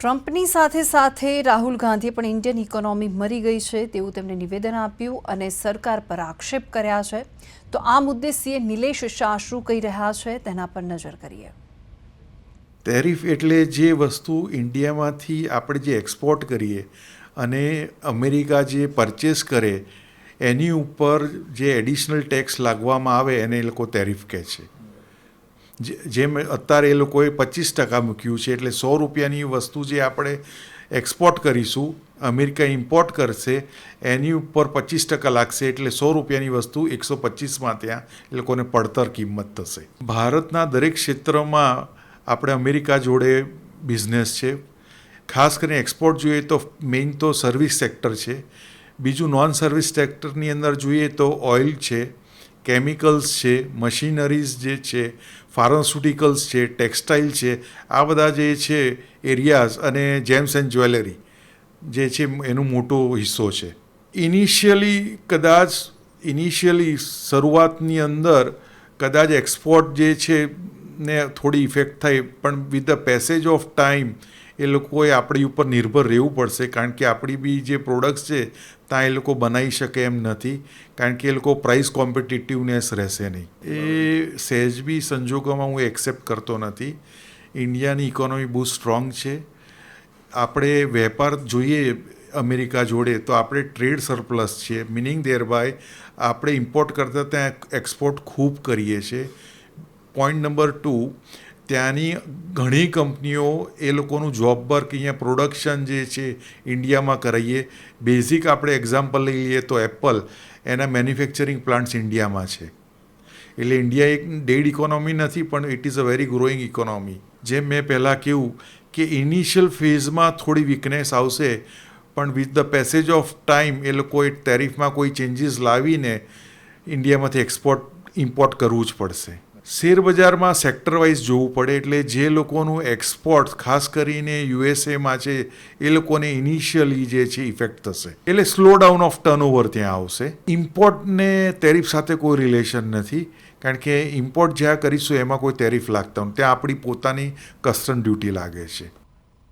ટ્રમ્પની સાથે સાથે રાહુલ ગાંધીએ પણ ઇન્ડિયન ઇકોનોમી મરી ગઈ છે તેવું તેમણે નિવેદન આપ્યું અને સરકાર પર આક્ષેપ કર્યા છે. તો આ મુદ્દે સીએ નિલેશ શાહ શું કહી રહ્યા છે તેના પર નજર કરીએ. ટેરિફ એટલે જે વસ્તુ ઇન્ડિયામાંથી આપણે જે એક્સપોર્ટ કરીએ અને અમેરિકા જે પરચેસ કરે, એની ઉપર જે એડિશનલ ટેક્સ લાગવામાં આવે એને એ લોકો ટેરિફ કહે છે. જેમ અત્યારે એ લોકોએ પચીસ ટકા મૂક્યું છે એટલે સો રૂપિયાની વસ્તુ જે આપણે એક્સપોર્ટ કરીશું, અમેરિકા ઇમ્પોર્ટ કરશે, એની ઉપર પચીસ ટકા લાગશે એટલે સો રૂપિયાની વસ્તુ એકસો પચીસમાં ત્યાં એ લોકોને પડતર કિંમત થશે. ભારતના દરેક ક્ષેત્રમાં આપણે અમેરિકા જોડે બિઝનેસ છે. ખાસ કરીને એક્સપોર્ટ જોઈએ તો મેઇન તો સર્વિસ સેક્ટર છે. બીજું નોન સર્વિસ સેક્ટરની અંદર જોઈએ તો ઓઇલ છે. કેમિકલ્સ છે, મશીનરીઝ જે છે, ફાર્માસ્યુટિકલ્સ છે, ટેક્સટાઇલ છે, આ બધા જે છે એરિયાઝ અને જેમ્સ એન્ડ જ્વેલરી જે છે એનો મોટો હિસ્સો છે. ઇનિશિયલી કદાચ ઇનિશિયલી શરૂઆતની અંદર કદાચ એક્સપોર્ટ જે છે ને થોડી ઇફેક્ટ થાય, પણ with the passage of time એ લોકોએ આપણી ઉપર નિર્ભર રહેવું પડશે. કારણ કે આપણી બી જે પ્રોડક્ટ્સ છે, ત્યાં એ લોકો બનાવી શકે એમ નથી. કારણ કે એ લોકો પ્રાઇસ કોમ્પિટિટિવનેસ રહેશે નહીં. એ સહેજ બી સંજોગોમાં હું એક્સેપ્ટ કરતો નથી. ઇન્ડિયાની ઇકોનોમી બહુ સ્ટ્રોંગ છે. આપણે વેપાર જોઈએ અમેરિકા જોડે, તો આપણે ટ્રેડ સરપ્લસ છીએ મિનિંગ દેર બાય આપણે ઇમ્પોર્ટ કરતાં ત્યાં એક્સપોર્ટ ખૂબ કરીએ છીએ. પોઈન્ટ નંબર ટુ ત્યાંની ઘણી કંપનીઓ એ લોકોનું જોબ વર્ક અહીંયા પ્રોડક્શન જે છે, ઇન્ડિયામાં કરાવીએ બેઝિક આપણે એક્ઝામ્પલ લઈ લઈએ તો એપલ એના મેન્યુફેક્ચરિંગ પ્લાન્ટ્સ ઇન્ડિયામાં છે. એટલે ઇન્ડિયા એક ડેડ ઇકોનોમી નથી, પણ it is a very growing economy જેમ મેં પહેલાં કહ્યું કે ઇનિશિયલ ફેઝમાં થોડી વીકનેસ આવશે, પણ with the passage of time એ લોકોએ ટેરિફમાં કોઈ ચેન્જીસ લાવીને ઇન્ડિયામાંથી એક્સપોર્ટ ઇમ્પોર્ટ કરવું જ પડશે. શેર સેક્ટરવાઇઝ સેક્ટર વાઇઝ જોવું પડે એટલે જે લોકોનું એક્સપોર્ટ, ખાસ કરીને યુએસએમાં છે, એ લોકોને ઇનિશિયલી જે છે ઇફેક્ટ થશે. એટલે સ્લો ડાઉન ઓફ ટર્નઓવર ત્યાં આવશે. ઇમ્પોર્ટને ટેરિફ સાથે કોઈ રિલેશન નથી. કારણ કે ઇમ્પોર્ટ જ્યાં કરીશું, એમાં કોઈ ટેરિફ લાગતા ત્યાં આપણી પોતાની કસ્ટમ ડ્યુટી લાગે છે.